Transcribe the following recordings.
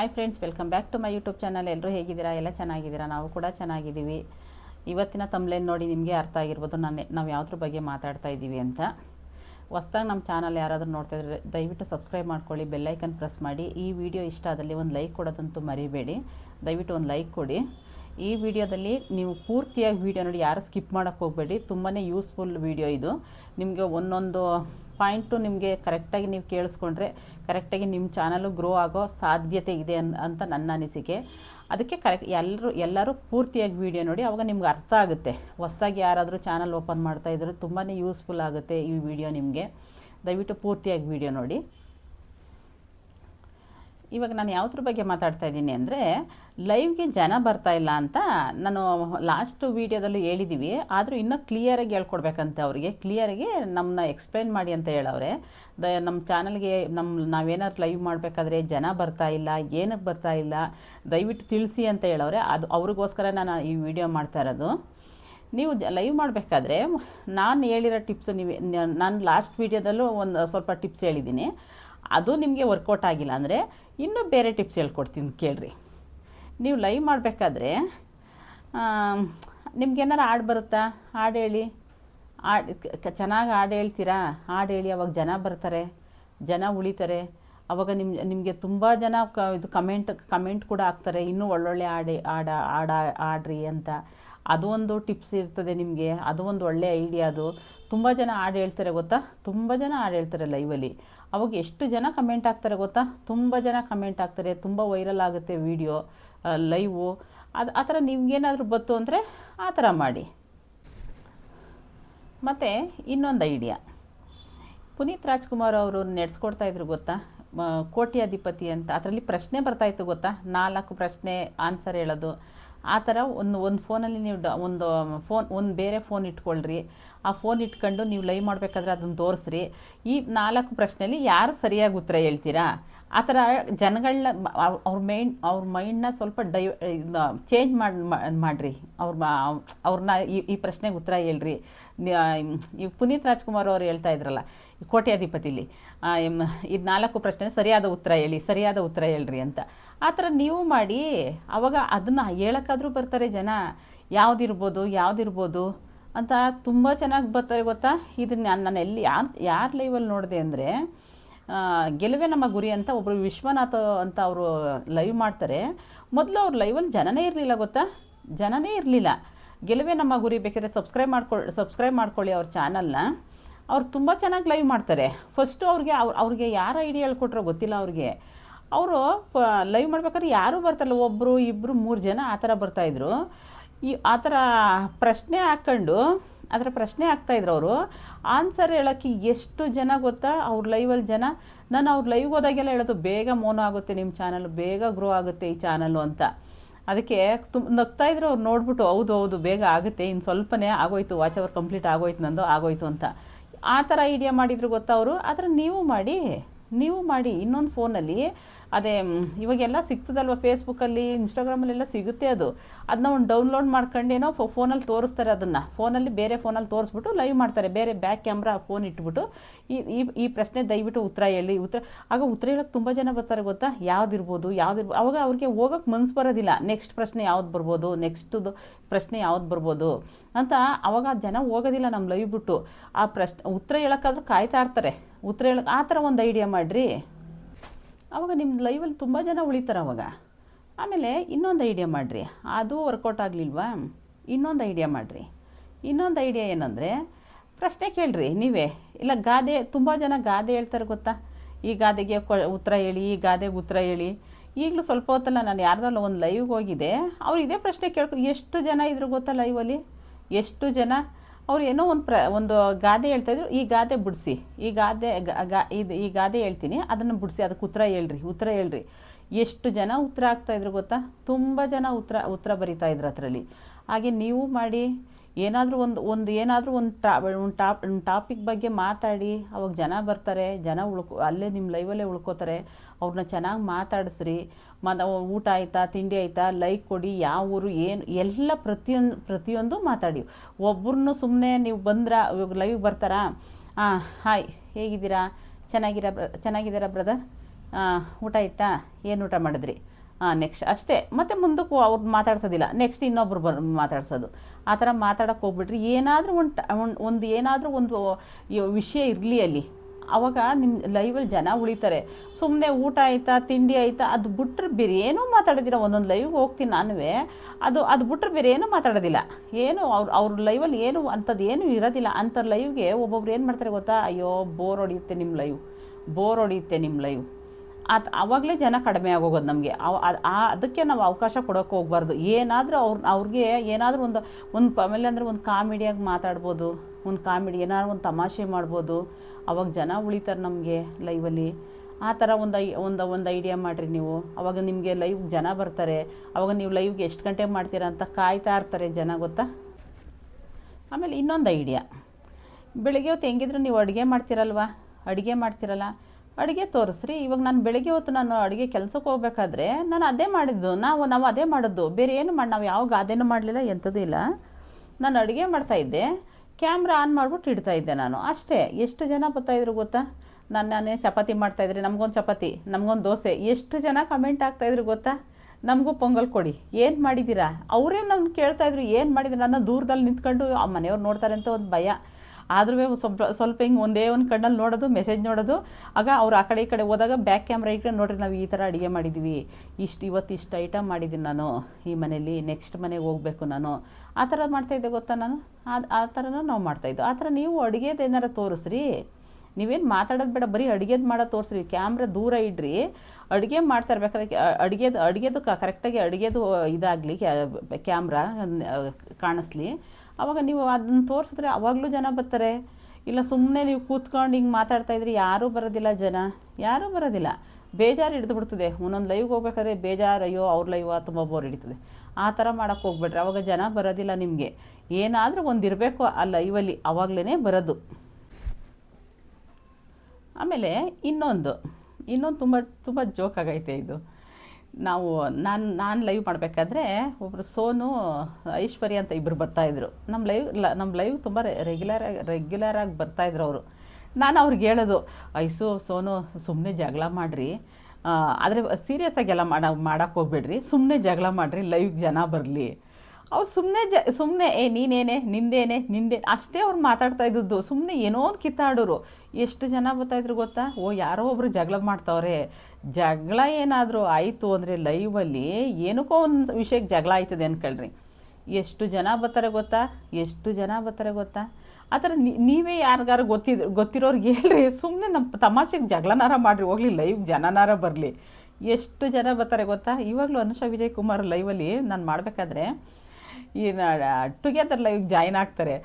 Hi friends welcome back to my YouTube channel ಎಲ್ಲರೂ ಹೇಗಿದ್ದೀರಾ? ಎಲ್ಲ ಚೆನ್ನಾಗಿದ್ದೀರಾ? ನಾವು ಕೂಡ ಚೆನ್ನಾಗಿದ್ದೀವಿ. ಇವತ್ತಿನ ತಮ್ಲೇನ್ ನೋಡಿ ನಿಮಗೆ ಅರ್ಥ ಆಗಿರ್ಬೋದು. ನಾನು, ನಾವು ಯಾವುದ್ರ ಬಗ್ಗೆ ಮಾತಾಡ್ತಾ ಇದ್ದೀವಿ ಅಂತ. ಹೊಸ್ದಾಗಿ ನಮ್ಮ ಚಾನಲ್ ಯಾರಾದರೂ ನೋಡ್ತಾ ಇದ್ರೆ ದಯವಿಟ್ಟು ಸಬ್ಸ್ಕ್ರೈಬ್ ಮಾಡ್ಕೊಳ್ಳಿ ಬೆಲ್ಲೈಕನ್ ಪ್ರೆಸ್ ಮಾಡಿ. ಈ ವಿಡಿಯೋ ಇಷ್ಟ ಆದಲ್ಲಿ ಒಂದು ಲೈಕ್ ಕೊಡೋದಂತೂ ಮರಿಬೇಡಿ. ದಯವಿಟ್ಟು ಒಂದು ಲೈಕ್ ಕೊಡಿ. ಈ ವಿಡಿಯೋದಲ್ಲಿ ನೀವು ಪೂರ್ತಿಯಾಗಿ ವಿಡಿಯೋ ನೋಡಿ ಯಾರು ಸ್ಕಿಪ್ ಮಾಡೋಕ್ಕೆ ಹೋಗಬೇಡಿ. ತುಂಬಾ ಯೂಸ್ಫುಲ್ ವಿಡಿಯೋ ಇದು. ನಿಮಗೆ ಒಂದೊಂದು ಪಾಯಿಂಟು ನಿಮಗೆ ಕರೆಕ್ಟಾಗಿ ನೀವು ಕೇಳಿಸ್ಕೊಂಡ್ರೆ ಕರೆಕ್ಟಾಗಿ ನಿಮ್ಮ ಚಾನಲು ಗ್ರೋ ಆಗೋ ಸಾಧ್ಯತೆ ಇದೆ ಅಂತ ನನ್ನ ಅನಿಸಿಕೆ. ಅದಕ್ಕೆ ಕರೆಕ್ಟ್ ಎಲ್ಲರೂ ಎಲ್ಲರೂ ಪೂರ್ತಿಯಾಗಿ ವಿಡಿಯೋ ನೋಡಿ, ಅವಾಗ ನಿಮ್ಗೆ ಅರ್ಥ ಆಗುತ್ತೆ. ಹೊಸ್ದಾಗಿ ಯಾರಾದರೂ ಚಾನಲ್ ಓಪನ್ ಮಾಡ್ತಾ ಇದ್ರೆ ತುಂಬಾ ಯೂಸ್ಫುಲ್ ಆಗುತ್ತೆ ಈ ವಿಡಿಯೋ ನಿಮಗೆ. ದಯವಿಟ್ಟು ಪೂರ್ತಿಯಾಗಿ ವಿಡಿಯೋ ನೋಡಿ. ಇವಾಗ ನಾನು ಯಾವುದ್ರ ಬಗ್ಗೆ ಮಾತಾಡ್ತಾ ಇದ್ದೀನಿ ಅಂದರೆ ಲೈವ್ಗೆ ಜನ ಬರ್ತಾ ಇಲ್ಲ ಅಂತ ನಾನು ಲಾಸ್ಟ್ ವೀಡಿಯೋದಲ್ಲೂ ಹೇಳಿದ್ದೀವಿ ಆದರೂ ಇನ್ನೂ ಕ್ಲಿಯರಾಗಿ ಹೇಳ್ಕೊಡ್ಬೇಕಂತೆ ಅವರಿಗೆ. ಕ್ಲಿಯರಾಗಿ ನಮ್ಮನ್ನ ಎಕ್ಸ್ಪ್ಲೈನ್ ಮಾಡಿ ಅಂತ ಹೇಳವ್ರೆ. ದ ನಮ್ಮ ಚಾನಲ್ಗೆ ನಮ್ಮ ನಾವೇನಾದ್ರು ಲೈವ್ ಮಾಡಬೇಕಾದ್ರೆ ಜನ ಬರ್ತಾ ಇಲ್ಲ, ಏನಕ್ಕೆ ಬರ್ತಾ ಇಲ್ಲ, ದಯವಿಟ್ಟು ತಿಳಿಸಿ ಅಂತ ಹೇಳವ್ರೆ. ಅದು ಅವ್ರಿಗೋಸ್ಕರ ನಾನು ಈ ವಿಡಿಯೋ ಮಾಡ್ತಾ ಇರೋದು. ನೀವು ಲೈವ್ ಮಾಡಬೇಕಾದ್ರೆ ನಾನು ಹೇಳಿರೋ ಟಿಪ್ಸು ನೀವು ನಾನು ಲಾಸ್ಟ್ ವೀಡಿಯೋದಲ್ಲೂ ಒಂದು ಸ್ವಲ್ಪ ಟಿಪ್ಸ್ ಹೇಳಿದ್ದೀನಿ. ಅದು ನಿಮಗೆ ವರ್ಕೌಟ್ ಆಗಿಲ್ಲ ಅಂದರೆ ಇನ್ನೂ ಬೇರೆ ಟಿಪ್ಸ್ ಹೇಳ್ಕೊಡ್ತೀನಿ ಕೇಳ್ರಿ. ನೀವು ಲೈವ್ ಮಾಡಬೇಕಾದ್ರೆ ನಿಮ್ಗೇನಾರು ಹಾಡು ಬರುತ್ತಾ? ಹಾಡು ಹೇಳಿ. ಹಾಡು ಚೆನ್ನಾಗಿ ಹಾಡು ಹೇಳ್ತೀರಾ? ಹಾಡು ಹೇಳಿ, ಅವಾಗ ಜನ ಬರ್ತಾರೆ, ಜನ ಉಳಿತಾರೆ. ಅವಾಗ ನಿಮ್ಮ ನಿಮಗೆ ತುಂಬ ಜನ ಕ, ಇದು ಕಮೆಂಟ್ ಕಮೆಂಟ್ ಕೂಡ ಹಾಕ್ತಾರೆ, ಇನ್ನೂ ಒಳ್ಳೊಳ್ಳೆ ಆಡಿ ಹಾಡ ಹಾಡ, ಹಾಡ್ರಿ ಅಂತ. ಅದು ಒಂದು ಟಿಪ್ಸ್ ಇರ್ತದೆ ನಿಮಗೆ. ಅದು ಒಂದು ಒಳ್ಳೆ ಐಡಿಯಾ ಅದು. ತುಂಬ ಜನ ಹಾಡು ಹೇಳ್ತಾರೆ ಗೊತ್ತಾ? ತುಂಬ ಜನ ಹಾಡು ಹೇಳ್ತಾರೆ ಲೈವಲ್ಲಿ ಅವಾಗ ಎಷ್ಟು ಜನ ಕಮೆಂಟ್ ಆಗ್ತಾರೆ ಗೊತ್ತಾ? ತುಂಬ ಜನ ಕಮೆಂಟ್ ಆಗ್ತಾರೆ ತುಂಬ ವೈರಲ್ ಆಗುತ್ತೆ ವಿಡಿಯೋ ಲೈವು ಅದು ಆ ಥರ ನಿಮ್ಗೇನಾದರೂ ಬತ್ತು ಅಂದರೆ ಆ ಥರ ಮಾಡಿ. ಮತ್ತು ಇನ್ನೊಂದು ಐಡಿಯಾ ಪುನೀತ್ ರಾಜ್ಕುಮಾರ್ ಅವರು ನಡೆಸ್ಕೊಡ್ತಾ ಇದ್ರು ಗೊತ್ತಾ? ಕೋಟ್ಯಾಧಿಪತಿ ಅಂತ. ಅದರಲ್ಲಿ ಪ್ರಶ್ನೆ ಬರ್ತಾಯಿತ್ತು ಗೊತ್ತಾ? ನಾಲ್ಕು ಪ್ರಶ್ನೆ ಆನ್ಸರ್ ಹೇಳೋದು. ಆ ಥರ ಒಂದು ಒಂದು ಫೋನಲ್ಲಿ ನೀವು ಡ, ಒಂದು ಫೋನ್, ಒಂದು ಬೇರೆ ಫೋನ್ ಇಟ್ಕೊಳ್ರಿ. ಆ ಫೋನ್ ಇಟ್ಕೊಂಡು ನೀವು ಲೈವ್ ಮಾಡಬೇಕಾದ್ರೆ ಅದನ್ನು ತೋರಿಸ್ರಿ. ಈ ನಾಲ್ಕು ಪ್ರಶ್ನೆಯಲ್ಲಿ ಯಾರು ಸರಿಯಾಗಿ ಉತ್ತರ ಹೇಳ್ತೀರಾ? ಆ ಥರ ಜನಗಳನ್ನ ಅವ್ರ ಮೈಂಡ್, ಅವ್ರ ಮೈಂಡ್ನ ಸ್ವಲ್ಪ ಡೈ ಚೇಂಜ್ ಮಾಡಿ ಮಾಡಿರಿ. ಅವ್ರ ಅವ್ರನ್ನ ಈ ಈ ಪ್ರಶ್ನೆಗೆ ಉತ್ತರ ಹೇಳ್ರಿ. ಈ ಪುನೀತ್ ರಾಜ್ಕುಮಾರ್ ಅವರು ಹೇಳ್ತಾ ಇದ್ರಲ್ಲ ಕೋಟ್ಯಾಧಿಪತಿಲಿ. ಇದು ನಾಲ್ಕು ಪ್ರಶ್ನೆ ಸರಿಯಾದ ಉತ್ತರ ಹೇಳಿ, ಸರಿಯಾದ ಉತ್ತರ ಹೇಳ್ರಿ ಅಂತ. ಆ ಥರ ನೀವು ಮಾಡಿ, ಅವಾಗ ಅದನ್ನು ಹೇಳೋಕ್ಕಾದರೂ ಬರ್ತಾರೆ ಜನ. ಯಾವುದಿರ್ಬೋದು ಯಾವುದಿರ್ಬೋದು ಅಂತ ತುಂಬ ಚೆನ್ನಾಗಿ ಬರ್ತಾರೆ ಗೊತ್ತಾ? ಇದನ್ನ ನಾನು ಎಲ್ಲಿ, ಯಾರು ಯಾರು ಲೈವಲ್ಲಿ ನೋಡಿದೆ ಅಂದರೆ ಗೆಲುವೆ ನಮ್ಮ ಗುರಿ ಅಂತ ಒಬ್ಬರು ವಿಶ್ವನಾಥ ಅಂತ ಅವರು ಲೈವ್ ಮಾಡ್ತಾರೆ. ಮೊದಲು ಅವ್ರು ಲೈವಲ್ಲಿ ಜನನೇ ಇರಲಿಲ್ಲ ಗೊತ್ತಾ? ಜನನೇ ಇರಲಿಲ್ಲ. ಗೆಲುವೆ ನಮ್ಮ ಗುರಿ ಬೇಕಿದ್ರೆ ಸಬ್ಸ್ಕ್ರೈಬ್ ಮಾಡ್ಕೊಳ್ಳಿ ಸಬ್ಸ್ಕ್ರೈಬ್ ಮಾಡ್ಕೊಳ್ಳಿ ಅವ್ರ ಚಾನಲ್ನ ಅವ್ರು ತುಂಬ ಚೆನ್ನಾಗಿ ಲೈವ್ ಮಾಡ್ತಾರೆ. ಫಸ್ಟು ಅವ್ರಿಗೆ ಅವ್ರು, ಅವ್ರಿಗೆ ಯಾರು ಐಡಿಯಾ ಹೇಳ್ಕೊಟ್ರೋ ಗೊತ್ತಿಲ್ಲ ಅವ್ರಿಗೆ. ಅವರು ಲೈವ್ ಮಾಡ್ಬೇಕಾದ್ರೆ ಯಾರೂ ಬರ್ತಾರಲ್ಲ ಒಬ್ಬರು ಇಬ್ಬರು ಮೂರು ಜನ ಆ ಥರ ಬರ್ತಾಯಿದ್ರು. ಈ, ಆ ಥರ ಪ್ರಶ್ನೆ ಹಾಕ್ಕೊಂಡು, ಆ ಥರ ಪ್ರಶ್ನೆ ಆಗ್ತಾಯಿದ್ರು ಅವರು. ಆನ್ಸರ್ ಹೇಳೋಕ್ಕೆ ಎಷ್ಟು ಜನ ಗೊತ್ತಾ? ಅವ್ರ ಲೈವಲ್ಲಿ ಜನ. ನಾನು ಅವ್ರ ಲೈವ್ಗೆ ಹೋದಾಗೆಲ್ಲ ಹೇಳೋದು, ಬೇಗ ಮೋನ ಆಗುತ್ತೆ ನಿಮ್ಮ ಚಾನಲ್ ಬೇಗ ಗ್ರೋ ಆಗುತ್ತೆ ಈ ಚಾನಲ್ಲು ಅಂತ. ಅದಕ್ಕೆ ತುಂಬ ನಗ್ತಾ ಇದ್ರು ಅವ್ರು ನೋಡ್ಬಿಟ್ಟು, ಹೌದು ಹೌದು, ಬೇಗ ಆಗುತ್ತೆ ಇನ್ನು ಸ್ವಲ್ಪನೇ ಆಗೋಯ್ತು ವಾಚ್ ಅವರ್ ಕಂಪ್ಲೀಟ್ ಆಗೋಯ್ತು, ನಂದು ಆಗೋಯ್ತು ಅಂತ. ಆ ಥರ ಐಡಿಯಾ ಮಾಡಿದ್ರು ಗೊತ್ತಾ ಅವರು? ಆದರೆ ನೀವು ಮಾಡಿ ನೀವು ಮಾಡಿ ಇನ್ನೊಂದು ಫೋನಲ್ಲಿ ಅದೇ ಇವಾಗೆಲ್ಲ ಸಿಗ್ತದಲ್ವ ಫೇಸ್ಬುಕ್ಕಲ್ಲಿ ಇನ್ಸ್ಟಾಗ್ರಾಮಲ್ಲೆಲ್ಲ ಸಿಗುತ್ತೆ ಅದು. ಅದನ್ನ ಒಂದು ಡೌನ್ಲೋಡ್ ಮಾಡ್ಕೊಂಡೇನೋ ಫೋನಲ್ಲಿ ತೋರಿಸ್ತಾರೆ ಅದನ್ನು. ಫೋನಲ್ಲಿ ಬೇರೆ ಫೋನಲ್ಲಿ ತೋರಿಸ್ಬಿಟ್ಟು ಲೈವ್ ಮಾಡ್ತಾರೆ. ಬೇರೆ ಬ್ಯಾಕ್ ಕ್ಯಾಮ್ರಾ ಫೋನ್ ಇಟ್ಬಿಟ್ಟು ಈ ಈ ಪ್ರಶ್ನೆ ದಯವಿಟ್ಟು ಉತ್ತರ ಹೇಳಿ, ಉತ್ತರ. ಆಗ ಉತ್ತರ ಹೇಳೋಕ್ಕೆ ತುಂಬ ಜನ ಬರ್ತಾರೆ ಗೊತ್ತಾ? ಯಾವ್ದಿರ್ಬೋದು ಯಾವ್ದಿರ್ಬೋದು ಅವಾಗ ಅವ್ರಿಗೆ ಹೋಗೋಕ್ಕೆ ಮನ್ಸು ಬರೋದಿಲ್ಲ. ನೆಕ್ಸ್ಟ್ ಪ್ರಶ್ನೆ ಯಾವ್ದು ಬರ್ಬೋದು? ನೆಕ್ಸ್ಟ್ದು ಪ್ರಶ್ನೆ ಯಾವ್ದು ಬರ್ಬೋದು? ಅಂತ ಅವಾಗ ಜನ ಹೋಗೋದಿಲ್ಲ ನಮ್ಮ ಲೈವ್ ಬಿಟ್ಟು. ಆ ಪ್ರಶ್ನೆ, ಉತ್ತರ ಹೇಳೋಕ್ಕಾದ್ರೂ ಕಾಯ್ತಾ ಇರ್ತಾರೆ. ಉತ್ತರ ಹೇಳಕ್ಕೆ ಆ ಥರ ಒಂದು ಐಡಿಯಾ ಮಾಡಿರಿ. ಅವಾಗ ನಿಮ್ಮ ಲೈವಲ್ಲಿ ತುಂಬ ಜನ ಉಳಿತಾರೆ ಅವಾಗ. ಆಮೇಲೆ ಇನ್ನೊಂದು ಐಡಿಯಾ ಮಾಡಿರಿ. ಅದು ವರ್ಕೌಟ್ ಆಗಲಿಲ್ವಾ? ಇನ್ನೊಂದು ಐಡಿಯಾ ಮಾಡಿರಿ. ಇನ್ನೊಂದು ಐಡಿಯಾ ಏನಂದರೆ, ಪ್ರಶ್ನೆ ಕೇಳ್ರಿ ನೀವೇ. ಇಲ್ಲ, ಗಾದೆ, ತುಂಬ ಜನ ಗಾದೆ ಹೇಳ್ತಾರೆ ಗೊತ್ತಾ? ಈ ಗಾದೆಗೆ ಕೊ- ಉತ್ತರ ಹೇಳಿ, ಈ ಗಾದೆಗೆ ಉತ್ತರ ಹೇಳಿ. ಈಗಲೂ ಸ್ವಲ್ಪ ಹೊತ್ತಲ್ಲ ನಾನು ಯಾರ್ದಲ್ಲ ಒಂದು ಲೈವ್ಗೆ ಹೋಗಿದೆ ಅವ್ರು ಇದೇ ಪ್ರಶ್ನೆ ಕೇಳ್ಕೊ, ಎಷ್ಟು ಜನ ಇದ್ರು ಗೊತ್ತಾ ಲೈವಲ್ಲಿ ಎಷ್ಟು ಜನ? ಅವ್ರು ಏನೋ ಒಂದು ಪ್ರ, ಒಂದು ಗಾದೆ ಹೇಳ್ತಾಯಿದ್ರು ಈ ಗಾದೆ ಬಿಡಿಸಿ. ಈ ಗಾದೆ ಇದು, ಈ ಗಾದೆ ಹೇಳ್ತೀನಿ, ಅದನ್ನು ಬಿಡಿಸಿ, ಅದಕ್ಕೆ ಉತ್ತರ ಹೇಳ್ರಿ ಉತ್ತರ ಹೇಳ್ರಿ. ಎಷ್ಟು ಜನ ಉತ್ತರ ಆಗ್ತಾಯಿದ್ರು ಗೊತ್ತಾ? ತುಂಬ ಜನ ಉತ್ತರ ಉತ್ತರ ಬರಿತಾ ಇದ್ರು ಅದರಲ್ಲಿ. ಹಾಗೆ ನೀವು ಮಾಡಿ, ಏನಾದರೂ ಒಂದು ಒಂದು, ಏನಾದರೂ ಒಂದು ಟಾ, ಒಂದು ಟಾಪ್ ಟಾಪಿಕ್ ಬಗ್ಗೆ ಮಾತಾಡಿ, ಅವಾಗ ಜನ ಬರ್ತಾರೆ, ಜನ ಉಳ್ಕೊ, ಅಲ್ಲೇ ನಿಮ್ಮ ಲೈವಲ್ಲೇ ಉಳ್ಕೋತಾರೆ ಅವ್ರನ್ನ ಚೆನ್ನಾಗಿ ಮಾತಾಡಿಸ್ರಿ. ಮತ್ತು ಊಟ ಆಯಿತಾ, ತಿಂಡಿ ಆಯಿತಾ, ಲೈಕ್ ಕೊಡಿ, ಯಾವ ಊರು, ಏನು, ಎಲ್ಲ ಪ್ರತಿಯೊಂದು ಪ್ರತಿಯೊಂದು ಮಾತಾಡಿ ಒಬ್ಬರನ್ನು ಸುಮ್ಮನೆ ನೀವು ಬಂದ್ರ, ಇವಾಗ ಲೈವ್ ಬರ್ತಾರಾ? ಹಾಂ ಹಾಯ್ ಹೇಗಿದ್ದೀರಾ? ಚೆನ್ನಾಗಿರ ಚೆನ್ನಾಗಿದ್ದೀರಾ ಬ್ರದರ್ ಊಟ ಆಯ್ತಾ? ಏನು ಊಟ ಮಾಡಿದ್ರಿ? ಹಾಂ ನೆಕ್ಸ್ಟ್ ಅಷ್ಟೇ. ಮತ್ತೆ ಮುಂದಕ್ಕೆ ಅವ್ರು ಮಾತಾಡ್ಸೋದಿಲ್ಲ. ನೆಕ್ಸ್ಟ್ ಇನ್ನೊಬ್ರು ಬರ್, ಮಾತಾಡ್ಸೋದು. ಆ ಥರ ಮಾತಾಡೋಕ್ಕೆ ಹೋಗ್ಬಿಟ್ರಿ. ಏನಾದರೂ ಒಂದು ಒಂದು ಏನಾದರೂ ಒಂದು ವಿಷಯ ಇರಲಿ ಅಲ್ಲಿ. ಅವಾಗ ನಿಮ್ಮ ಲೈವಲ್ಲಿ ಜನ ಉಳಿತಾರೆ. ಸುಮ್ಮನೆ ಊಟ ಆಯಿತಾ, ತಿಂಡಿ ಆಯಿತಾ, ಅದು ಬಿಟ್ಟರೆ ಬೇರೆ ಏನೂ ಮಾತಾಡೋದಿಲ್ಲ. ಒಂದೊಂದು ಲೈವ್ಗೆ ಹೋಗ್ತೀನಿ ನಾನು ಅದು ಅದು ಬಿಟ್ಟರೆ ಬೇರೆ ಏನೂ ಮಾತಾಡೋದಿಲ್ಲ. ಏನು ಅವ್ರ ಅವ್ರ ಲೈವಲ್ಲಿ ಏನು, ಅಂಥದ್ದು ಏನೂ ಇರೋದಿಲ್ಲ. ಅಂಥ ಲೈವ್ಗೆ ಒಬ್ಬೊಬ್ರು ಏನು ಮಾಡ್ತಾರೆ ಗೊತ್ತಾ? ಅಯ್ಯೋ ಬೋರ್ ಹೊಡಿಯುತ್ತೆ ನಿಮ್ಮ ಲೈವ್ ಬೋರ್ ಹೊಡಿಯುತ್ತೆ ನಿಮ್ಮ ಲೈವ್ ಅದು ಆವಾಗಲೇ ಜನ ಕಡಿಮೆ ಆಗೋಗೋದು ನಮಗೆ. ಆ, ಅದಕ್ಕೆ ನಾವು ಅವಕಾಶ ಕೊಡೋಕೆ ಹೋಗ್ಬಾರ್ದು. ಏನಾದರೂ ಅವ್ರ, ಅವ್ರಿಗೆ ಏನಾದರೂ ಒಂದು ಒಂದು ಆಮೇಲೆ ಅಂದರೆ ಒಂದು ಕಾಮಿಡಿಯಾಗಿ ಮಾತಾಡ್ಬೋದು. ಒಂದು ಕಾಮಿಡಿ ಏನಾರು ಒಂದು ತಮಾಷೆ ಮಾಡ್ಬೋದು. ಅವಾಗ ಜನ ಉಳಿತಾರೆ ನಮಗೆ ಲೈವಲ್ಲಿ ಆ ಥರ ಒಂದು ಐ, ಒಂದು ಒಂದು ಐಡಿಯಾ ಮಾಡಿರಿ ನೀವು. ಅವಾಗ ನಿಮಗೆ ಲೈವ್ ಜನ ಬರ್ತಾರೆ. ಅವಾಗ ನೀವು ಲೈವ್ಗೆ ಎಷ್ಟು ಗಂಟೆಗೆ ಮಾಡ್ತೀರಾ ಅಂತ ಕಾಯ್ತಾ ಇರ್ತಾರೆ ಜನ, ಗೊತ್ತಾ? ಆಮೇಲೆ ಇನ್ನೊಂದು ಐಡಿಯಾ ಬೆಳಿಗ್ಗೆ ಹೊತ್ತು ಹೆಂಗಿದ್ರು ನೀವು ಅಡುಗೆ ಮಾಡ್ತೀರಲ್ವ? ಅಡುಗೆ ಮಾಡ್ತೀರಲ್ಲ? ಅಡುಗೆ ತೋರಿಸ್ರಿ. ಇವಾಗ ನಾನು ಬೆಳಗ್ಗೆ ಹೊತ್ತು ನಾನು ಅಡುಗೆ ಕೆಲಸಕ್ಕೆ ಹೋಗ್ಬೇಕಾದ್ರೆ ನಾನು ಅದೇ ಮಾಡಿದ್ದು. ನಾವು ನಾವು ಅದೇ ಮಾಡಿದ್ದು ಬೇರೆ ಏನು ಮಾಡಿ, ನಾವು ಯಾವ ಗಾದೆನೂ ಮಾಡಲಿಲ್ಲ, ಎಂಥದ್ದು ಇಲ್ಲ. ನಾನು ಅಡುಗೆ ಮಾಡ್ತಾಯಿದ್ದೆ ಕ್ಯಾಮ್ರಾ ಆನ್ ಮಾಡಿಬಿಟ್ಟು ಇಡ್ತಾ ಇದ್ದೆ ನಾನು. ಅಷ್ಟೇ, ಎಷ್ಟು ಜನ ಬರ್ತಾಯಿದ್ರು ಗೊತ್ತಾ? ನಾನು ನಾನೇ ಚಪಾತಿ ಮಾಡ್ತಾಯಿದ್ರೆ ನಮಗೊಂದು ಚಪಾತಿ, ನಮಗೊಂದು ದೋಸೆ. ಎಷ್ಟು ಜನ ಕಮೆಂಟ್ ಆಗ್ತಾಯಿದ್ರು ಗೊತ್ತಾ? ನಮಗೂ ಪೊಂಗಲ್ ಕೊಡಿ. ಏನು ಮಾಡಿದ್ದೀರಾ ಅವರೇ ನನ್ನ ಕೇಳ್ತಾಯಿದ್ರು ಏನು ಮಾಡಿದ್ರು? ನನ್ನ ದೂರದಲ್ಲಿ ನಿಂತ್ಕೊಂಡು ಆ ಮನೆಯವ್ರು ನೋಡ್ತಾರೆ ಅಂತ ಒಂದು ಭಯ. ಆದ್ರೂ ಸ್ವಲ್ಪ ಸ್ವಲ್ಪ ಹಿಂಗೆ ಒಂದೇ ಒಂದು ಕಣ್ಣಲ್ಲಿ ನೋಡೋದು ಮೆಸೇಜ್ ನೋಡೋದು. ಆಗ ಅವ್ರು ಆ ಕಡೆ ಈ ಕಡೆ ಹೋದಾಗ ಬ್ಯಾಕ್ ಕ್ಯಾಮ್ರಾ ಇಟ್ಟರೆ ನೋಡ್ರಿ ನಾವು ಈ ಥರ ಅಡುಗೆ ಮಾಡಿದ್ವಿ. ಇಷ್ಟು ಇವತ್ತು ಇಷ್ಟು ಐಟಮ್ ಮಾಡಿದ್ದೀನಿ ನಾನು ಈ ಮನೇಲಿ ನೆಕ್ಸ್ಟ್ ಮನೆಗೆ ಹೋಗಬೇಕು ನಾನು. ಆ ಥರ ಮಾಡ್ತಾಯಿದ್ದೆ ಗೊತ್ತಾ ನಾನು? ಅದು ಆ ಥರನೂ ನಾವು ಮಾಡ್ತಾಯಿದ್ದೆ ಆ ಥರ ನೀವು ಅಡುಗೆದು ಏನಾರು ತೋರಿಸ್ರಿ. ನೀವೇನು ಮಾತಾಡೋದು ಬೇಡ, ಬರೀ ಅಡುಗೆದು ಮಾಡೋದು ತೋರಿಸ್ರಿ. ಕ್ಯಾಮ್ರಾ ದೂರ ಇಡ್ರಿ. ಅಡುಗೆ ಮಾಡ್ತಾ ಇರ್ಬೇಕಾದ್ರೆ ಅಡುಗೆದು ಅಡುಗೆದು ಕರೆಕ್ಟಾಗಿ ಅಡುಗೆದು ಇದಾಗಲಿ ಕ್ಯಾಮ್ರಾ ಕಾಣಿಸ್ಲಿ. ಅವಾಗ ನೀವು ಅದನ್ನ ತೋರಿಸಿದ್ರೆ ಅವಾಗಲೂ ಜನ ಬರ್ತಾರೆ. ಇಲ್ಲ ಸುಮ್ಮನೆ ನೀವು ಕೂತ್ಕೊಂಡು ಹಿಂಗೆ ಮಾತಾಡ್ತಾ ಇದ್ರೆ, ಯಾರೂ ಬರೋದಿಲ್ಲ ಜನ. ಯಾರೂ ಬರೋದಿಲ್ಲ. ಬೇಜಾರು ಹಿಡಿದು ಬಿಡ್ತದೆ. ಒಂದೊಂದು ಲೈವ್ಗೆ ಹೋಗ್ಬೇಕಾದ್ರೆ ಬೇಜಾರು, ಅಯ್ಯೋ, ಅವ್ರ ಲೈವ ತುಂಬ ಬೋರ್ ಹಿಡಿತದೆ. ಆ ಥರ ಮಾಡೋಕ್ಕೆ ಹೋಗ್ಬೇಡ್ರಿ. ಅವಾಗ ಜನ ಬರೋದಿಲ್ಲ ನಿಮಗೆ. ಏನಾದರೂ ಒಂದು ಇರಬೇಕು ಆ ಲೈವಲ್ಲಿ ಅವಾಗಲೇ ಬರೋದು. ಆಮೇಲೆ ಇನ್ನೊಂದು. ಇನ್ನೊಂದು ತುಂಬ ತುಂಬ ಜೋಕ್ ಆಗೈತೆ ಇದು. ನಾವು ನಾನು ನಾನು ಲೈವ್ ಮಾಡಬೇಕಾದ್ರೆ ಒಬ್ಬರು ಸೋನು, ಐಶ್ವರ್ಯ ಅಂತ ಇಬ್ಬರು ಬರ್ತಾಯಿದ್ರು ನಮ್ಮ ಲೈವ್ ಲ ನಮ್ಮ ಲೈವ್ ತುಂಬ ರೆಗ್ಯುಲರ್ ರೆಗ್ಯುಲರ್ ಆಗಿ ಬರ್ತಾಯಿದ್ರು ಅವರು. ನಾನು ಅವ್ರಿಗೆ ಹೇಳೋದು, ಐಸು, ಸೋನು ಸುಮ್ಮನೆ ಜಗಳ ಮಾಡಿರಿ. ಆದರೆ ಸೀರಿಯಸ್ಸಾಗಿ ಎಲ್ಲ ಮಾಡ ಮಾಡೋಕ್ಕೆ ಹೋಗ್ಬೇಡ್ರಿ. ಸುಮ್ಮನೆ ಜಗಳ ಮಾಡಿರಿ ಲೈವ್ಗೆ ಜನ ಬರಲಿ. ಅವ್ರು ಸುಮ್ಮನೆ ಜ ಸುಮ್ಮನೆ ಏ, ನೀನೇನೆ, ನಿಂದೇನೆ, ನಿಂದೆ, ಅಷ್ಟೇ ಅವ್ರು ಮಾತಾಡ್ತಾ ಇದ್ದದ್ದು. ಸುಮ್ಮನೆ ಏನೋ ಕಿತ್ತಾಡೋರು. ಎಷ್ಟು ಜನ ಬರ್ತಾಯಿದ್ರು ಗೊತ್ತಾ? ಓ, ಯಾರೋ ಒಬ್ಬರು ಜಗಳ ಮಾಡ್ತಾವ್ರೆ. ಜಗಳ ಏನಾದರೂ ಆಯಿತು ಅಂದರೆ ಲೈವಲ್ಲಿ ಏನಕ್ಕೋ ಒಂದು ವಿಷಯಕ್ಕೆ ಜಗಳ ಆಯ್ತದೆ ಅನ್ಕೊಳ್ರಿ. ಎಷ್ಟು ಜನ ಬರ್ತಾರೆ ಗೊತ್ತಾ? ಎಷ್ಟು ಜನ ಬರ್ತಾರೆ ಗೊತ್ತಾ? ಆ ಥರ ನೀವೇ ಯಾರಿಗಾರು ಗೊತ್ತಿದ್, ಗೊತ್ತಿರೋರ್ಗೆ ಹೇಳ್ರಿ. ಸುಮ್ಮನೆ ನಮ್ಮ ತಮಾಷೆಗೆ ಜಗಳನಾರ ಮಾಡಿರಿ, ಹೋಗ್ಲಿ ಲೈವ್ ಜನನಾರ ಬರಲಿ. ಎಷ್ಟು ಜನ ಬರ್ತಾರೆ ಗೊತ್ತಾ? ಇವಾಗಲೂ ಅನುಷಾ ವಿಜಯ್ ಕುಮಾರ್ ಲೈವಲ್ಲಿ ನಾನು ಮಾಡಬೇಕಾದ್ರೆ ಈ ಟುಗೆದರ್ ಲೈವ್ ಜಾಯ್ನ್ ಆಗ್ತಾರೆ.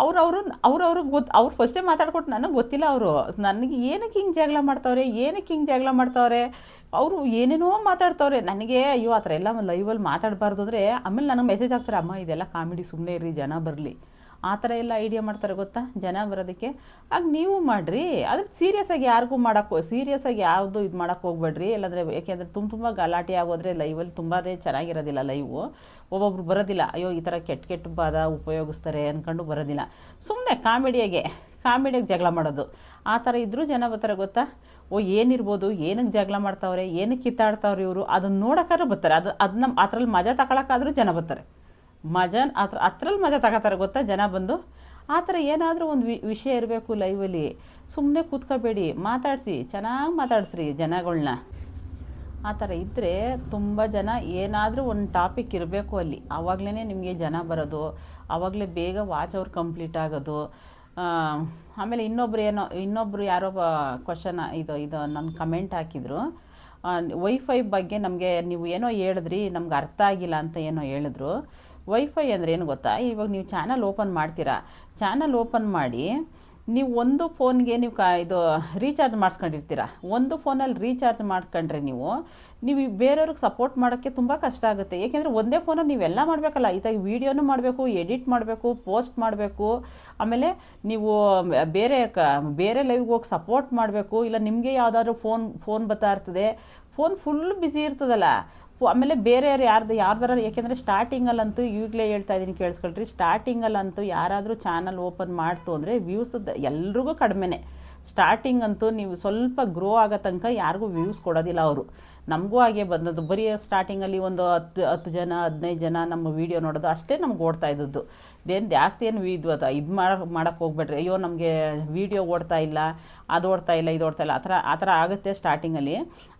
ಅವ್ರವರು ಅವ್ರಿಗೆ ಗೊತ್ತು ಅವ್ರು ಫಸ್ಟೇ ಮಾತಾಡ್ಕೊಟ್ಟು ನನಗೆ ಗೊತ್ತಿಲ್ಲ ಅವರು. ನನಗೆ ಏನಕ್ಕೆ ಹಿಂಗೆ ಜಗಳ ಮಾಡ್ತಾವ್ರೆ ಏನಕ್ಕೆ ಹಿಂಗೆ ಜಗಳ ಮಾಡ್ತಾವ್ರೆ? ಅವರು ಏನೇನೋ ಮಾತಾಡ್ತಾವ್ರೆ. ನನಗೆ, ಅಯ್ಯೋ, ಆ ಥರ ಎಲ್ಲ ಲೈವಲ್ಲಿ ಮಾತಾಡಬಾರ್ದು ಅಂದರೆ ಆಮೇಲೆ ನನಗೆ ಮೆಸೇಜ್ ಆಗ್ತಾರೆ ಅಮ್ಮ, ಇದೆಲ್ಲ ಕಾಮಿಡಿ ಸುಮ್ಮನೆ ಇರ್ರಿ, ಜನ ಬರಲಿ. ಆ ಥರ ಎಲ್ಲ ಐಡಿಯಾ ಮಾಡ್ತಾರೆ ಗೊತ್ತಾ? ಜನ ಬರೋದಕ್ಕೆ. ಆಗ ನೀವು ಮಾಡಿರಿ. ಅದು ಸೀರಿಯಸ್ ಆಗಿ ಯಾರಿಗೂ ಮಾಡೋಕ್ಕೆ ಸೀರಿಯಸ್ಸಾಗಿ ಯಾವುದು ಇದು ಮಾಡೋಕ್ಕೆ ಹೋಗ್ಬೇಡ್ರಿ. ಇಲ್ಲಾಂದರೆ ಯಾಕೆಂದರೆ ತುಂಬ ತುಂಬ ಗಲಾಟೆ ಆಗೋದ್ರೆ ಲೈವಲ್ಲಿ ತುಂಬಾ ಚೆನ್ನಾಗಿರೋದಿಲ್ಲ ಲೈವು ಒಬ್ಬೊಬ್ರು ಬರೋದಿಲ್ಲ. ಅಯ್ಯೋ, ಈ ಥರ ಕೆಟ್ಟ ಕೆಟ್ಟ ಪದ ಉಪಯೋಗಿಸ್ತಾರೆ ಅಂದ್ಕೊಂಡು ಬರೋದಿಲ್ಲ. ಸುಮ್ಮನೆ ಕಾಮಿಡಿಯಾಗೆ, ಕಾಮಿಡಿಯಾಗಿ ಜಗಳ ಮಾಡೋದು. ಆ ಥರ ಇದ್ದರೂ ಜನ ಬರ್ತಾರೆ ಗೊತ್ತಾ? ಓ, ಏನಿರ್ಬೋದು? ಏನಕ್ಕೆ ಜಗಳ ಮಾಡ್ತಾವ್ರೆ? ಏನಕ್ಕೆ ಕಿತ್ತಾಡ್ತಾವ್ರೆ ಇವರು? ಅದನ್ನು ನೋಡೋಕ್ಕಾದ್ರೂ ಬರ್ತಾರೆ. ಅದು ಅದನ್ನ ಅದ್ರಲ್ಲಿ ಮಜಾ ತಗೊಳಕ್ಕಾದ್ರೂ ಜನ ಬರ್ತಾರೆ. ಮಜಾ ಅದ್ರ ಅದ್ರಲ್ಲಿ ಮಜಾ ತಗೋತಾರೆ ಗೊತ್ತಾ? ಜನ ಬಂದು, ಆ ಥರ ಏನಾದರೂ ಒಂದು ವಿಷಯ ಇರಬೇಕು ಲೈವಲ್ಲಿ ಸುಮ್ಮನೆ ಕೂತ್ಕೋಬೇಡಿ, ಮಾತಾಡಿಸಿ, ಚೆನ್ನಾಗಿ ಮಾತಾಡಿಸ್ರಿ ಜನಗಳನ್ನ ಆ ಥರ ಇದ್ದರೆ ತುಂಬ ಜನ ಏನಾದರೂ ಒಂದು ಟಾಪಿಕ್ ಇರಬೇಕು ಅಲ್ಲಿ. ಆವಾಗಲೇ ನಿಮಗೆ ಜನ ಬರೋದು ಆವಾಗಲೇ ಬೇಗ ವಾಚ್ ಅವ್ರು ಕಂಪ್ಲೀಟ್ ಆಗೋದು. ಆಮೇಲೆ ಇನ್ನೊಬ್ರು ಏನೋ ಇನ್ನೊಬ್ಬರು ಯಾರೋ ಕ್ವಶನ್ ಇದು ಇದು ನನ್ನ ಕಮೆಂಟ್ ಹಾಕಿದರು. ವೈಫೈ ಬಗ್ಗೆ ನಮಗೆ ನೀವು ಏನೋ ಹೇಳಿದ್ರಿ, ನಮ್ಗೆ ಅರ್ಥ ಆಗಿಲ್ಲ ಅಂತ ಏನೋ ಹೇಳಿದ್ರು. ವೈಫೈ ಅಂದರೆ ಏನು ಗೊತ್ತಾ? ಇವಾಗ ನೀವು ಚಾನಲ್ ಓಪನ್ ಮಾಡ್ತೀರಾ? ಚಾನಲ್ ಓಪನ್ ಮಾಡಿ ನೀವು ಒಂದು ಫೋನ್ಗೆ ನೀವು ಕಾ ಇದು ರೀಚಾರ್ಜ್ ಮಾಡಿಸ್ಕೊಂಡಿರ್ತೀರ? ಒಂದು ಫೋನಲ್ಲಿ ರೀಚಾರ್ಜ್ ಮಾಡ್ಕೊಂಡ್ರೆ ನೀವು ನೀವು ಬೇರೆಯವ್ರಿಗೆ ಸಪೋರ್ಟ್ ಮಾಡೋಕ್ಕೆ ತುಂಬ ಕಷ್ಟ ಆಗುತ್ತೆ. ಏಕೆಂದರೆ ಒಂದೇ ಫೋನಲ್ಲಿ ನೀವೆಲ್ಲ ಮಾಡಬೇಕಲ್ಲ. ಇದಾಗಿ ವೀಡಿಯೋನು ಮಾಡಬೇಕು ಎಡಿಟ್ ಮಾಡಬೇಕು ಪೋಸ್ಟ್ ಮಾಡಬೇಕು. ಆಮೇಲೆ ನೀವು ಬೇರೆ ಕ ಬೇರೆ ಲೈವ್ಗೆ ಹೋಗಿ ಸಪೋರ್ಟ್ ಮಾಡಬೇಕು. ಇಲ್ಲ ನಿಮಗೆ ಯಾವುದಾದ್ರೂ ಫೋನ್ ಫೋನ್ ಬರ್ತಾ ಇರ್ತದೆ. ಫೋನ್ ಫುಲ್ ಬ್ಯುಸಿ ಇರ್ತದಲ್ಲ. ಆಮೇಲೆ ಬೇರೆಯವ್ರು ಯಾರು ಯಾರ್ದು, ಯಾರ್ದಾರ, ಯಾಕೆಂದರೆ ಸ್ಟಾರ್ಟಿಂಗಲ್ಲಂತೂ ಈಗಲೇ ಹೇಳ್ತಾ ಇದ್ದೀನಿ ಕೇಳಿಸ್ಕೊಳ್ರಿ. ಸ್ಟಾರ್ಟಿಂಗಲ್ಲಂತೂ ಯಾರಾದರೂ ಚಾನಲ್ ಓಪನ್ ಮಾಡ್ತು ಅಂದರೆ ವ್ಯೂಸ್ ಎಲ್ರಿಗೂ ಕಡಿಮೆನೆ. ಸ್ಟಾರ್ಟಿಂಗ್ ಅಂತೂ ನೀವು ಸ್ವಲ್ಪ ಗ್ರೋ ಆಗೋ ತನಕ ಯಾರಿಗೂ ವ್ಯೂಸ್ ಕೊಡೋದಿಲ್ಲ ಅವರು. ನಮಗೂ ಹಾಗೆ ಬಂದದ್ದು. ಬರೀ ಸ್ಟಾರ್ಟಿಂಗಲ್ಲಿ ಒಂದು ಹತ್ತು ಹತ್ತು ಜನ, ಹದಿನೈದು ಜನ ನಮ್ಮ ವೀಡಿಯೋ ನೋಡೋದು ಅಷ್ಟೇ ನಮ್ಗೆ ಓಡ್ತಾ ಇದ್ದದ್ದು. ಇದೇನು ಜಾಸ್ತಿ ಏನು ಇದು ಅದು, ಇದು ಮಾಡೋಕ್ಕೆ ಹೋಗ್ಬೇಡ್ರಿ. ಅಯ್ಯೋ, ನಮಗೆ ವೀಡಿಯೋ ಓಡ್ತಾ ಇಲ್ಲ, ಅದು ಓಡ್ತಾ ಇಲ್ಲ, ಇದು ಓಡ್ತಾ ಇಲ್ಲ. ಆ ಥರ ಆ ಥರ ಆಗುತ್ತೆ ಸ್ಟಾರ್ಟಿಂಗಲ್ಲಿ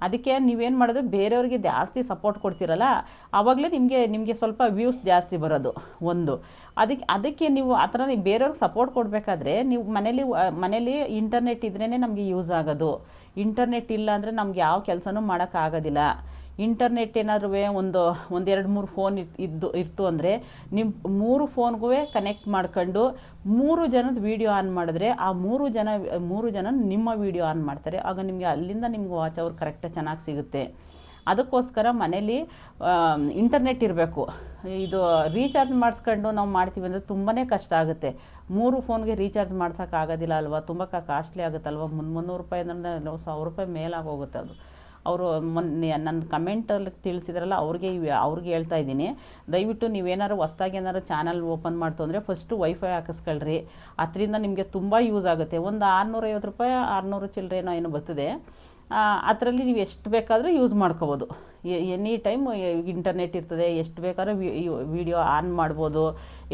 ಅದಕ್ಕೆ ನೀವೇನು ಮಾಡಿದ್ರೆ, ಬೇರೆಯವ್ರಿಗೆ ಜಾಸ್ತಿ ಸಪೋರ್ಟ್ ಕೊಡ್ತೀರಲ್ಲ ಆವಾಗಲೇ ನಿಮಗೆ ನಿಮಗೆ ಸ್ವಲ್ಪ ವ್ಯೂಸ್ ಜಾಸ್ತಿ ಬರೋದು, ಒಂದು. ಅದಕ್ಕೆ ಅದಕ್ಕೆ ನೀವು ಆ ಥರ ಬೇರೆಯವ್ರಿಗೆ ಸಪೋರ್ಟ್ ಕೊಡಬೇಕಾದ್ರೆ, ನೀವು ಮನೇಲಿ ಮನೇಲಿ ಇಂಟರ್ನೆಟ್ ಇದ್ರೇ ನಮಗೆ ಯೂಸ್ ಆಗೋದು. ಇಂಟರ್ನೆಟ್ ಇಲ್ಲ ಅಂದರೆ ನಮ್ಗೆ ಯಾವ ಕೆಲಸನೂ ಮಾಡೋಕ್ಕಾಗೋದಿಲ್ಲ ಇಂಟರ್ನೆಟ್ ಏನಾದರೂ ಒಂದು, ಒಂದೆರಡು ಮೂರು ಫೋನ್ ಇದ್ದು ಇತ್ತು ಅಂದರೆ ನಿಮ್ಮ ಮೂರು ಫೋನ್ಗೂ ಕನೆಕ್ಟ್ ಮಾಡ್ಕೊಂಡು ಮೂರು ಜನದ ವೀಡಿಯೋ ಆನ್ ಮಾಡಿದ್ರೆ ಆ ಮೂರು ಜನ ಮೂರು ಜನ ನಿಮ್ಮ ವೀಡಿಯೋ ಆನ್ ಮಾಡ್ತಾರೆ. ಆಗ ನಿಮಗೆ ಅಲ್ಲಿಂದ ನಿಮ್ಗೆ ವಾಚ್ ಅವ್ರು ಕರೆಕ್ಟಾಗಿ ಚೆನ್ನಾಗಿ ಸಿಗುತ್ತೆ. ಅದಕ್ಕೋಸ್ಕರ ಮನೇಲಿ ಇಂಟರ್ನೆಟ್ ಇರಬೇಕು. ಇದು ರೀಚಾರ್ಜ್ ಮಾಡಿಸ್ಕೊಂಡು ನಾವು ಮಾಡ್ತೀವಿ ಅಂದರೆ ತುಂಬಾ ಕಷ್ಟ ಆಗುತ್ತೆ. ಮೂರು ಫೋನ್ಗೆ ರೀಚಾರ್ಜ್ ಮಾಡ್ಸೋಕ್ಕಾಗೋದಿಲ್ಲ ಅಲ್ವಾ? ತುಂಬ ಕಾಸ್ಟ್ಲಿ ಆಗುತ್ತಲ್ವ? ಮುನ್, ಮುನ್ನೂರು ರೂಪಾಯಿ ಅಂದರೆ ಸಾವಿರ ರೂಪಾಯಿ ಮೇಲಾಗಿ ಹೋಗುತ್ತೆ ಅದು. ಅವರು ಮೊನ್ನೆ ನನ್ನ ಕಮೆಂಟಲ್ಲಿ ತಿಳಿಸಿದ್ರಲ್ಲ, ಅವ್ರಿಗೆ ಅವ್ರಿಗೆ ಹೇಳ್ತಾ ಇದ್ದೀನಿ. ದಯವಿಟ್ಟು ನೀವೇನಾದ್ರು ಹೊಸ್ದಾಗಿ ಏನಾದ್ರು ಚಾನಲ್ ಓಪನ್ ಮಾಡ್ತು ಅಂದರೆ ಫಸ್ಟು ವೈಫೈ ಹಾಕಿಸ್ಕೊಳ್ರಿ. ಅದರಿಂದ ನಿಮಗೆ ತುಂಬ ಯೂಸ್ ಆಗುತ್ತೆ. ಒಂದು ಆರುನೂರೈವತ್ತು ರೂಪಾಯಿ, ಆರುನೂರು ಚಿಲ್ಲರೆನೋ ಏನೋ ಬರ್ತದೆ. ಅದರಲ್ಲಿ ನೀವು ಎಷ್ಟು ಬೇಕಾದರೂ ಯೂಸ್ ಮಾಡ್ಕೋಬೋದು. ಎನಿ ಟೈಮ್ ಇಂಟರ್ನೆಟ್ ಇರ್ತದೆ, ಎಷ್ಟು ಬೇಕಾದ್ರೂ ವಿಡಿಯೋ ಆನ್ ಮಾಡ್ಬೋದು,